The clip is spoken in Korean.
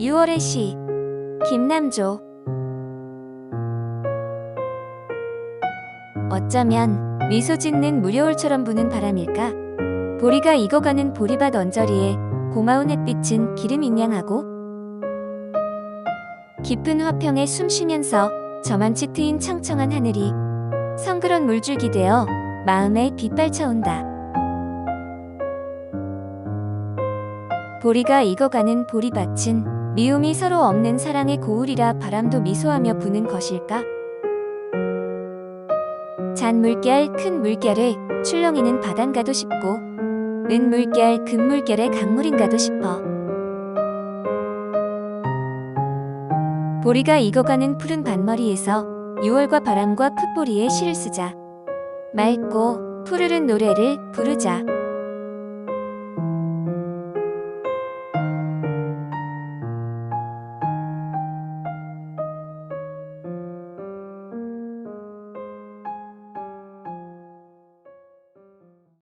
6월의 시 김남조 어쩌면 미소 짓는 무료울처럼 부는 바람일까? 보리가 익어가는 보리밭 언저리에 고마운 햇빛은 기름 인양하고 깊은 화평에 숨 쉬면서 저만치 트인 청청한 하늘이 성그런 물줄기 되어 마음에 빗발쳐온다. 보리가 익어가는 보리밭은 미움이 서로 없는 사랑의 고울이라 바람도 미소하며 부는 것일까? 잔 물결 큰 물결에 출렁이는 바단가도 싶고 은 물결 금 물결의 강물인가도 싶어. 보리가 익어가는 푸른 밭머리에서 6월과 바람과 풋보리의 시를 쓰자. 맑고 푸르른 노래를 부르자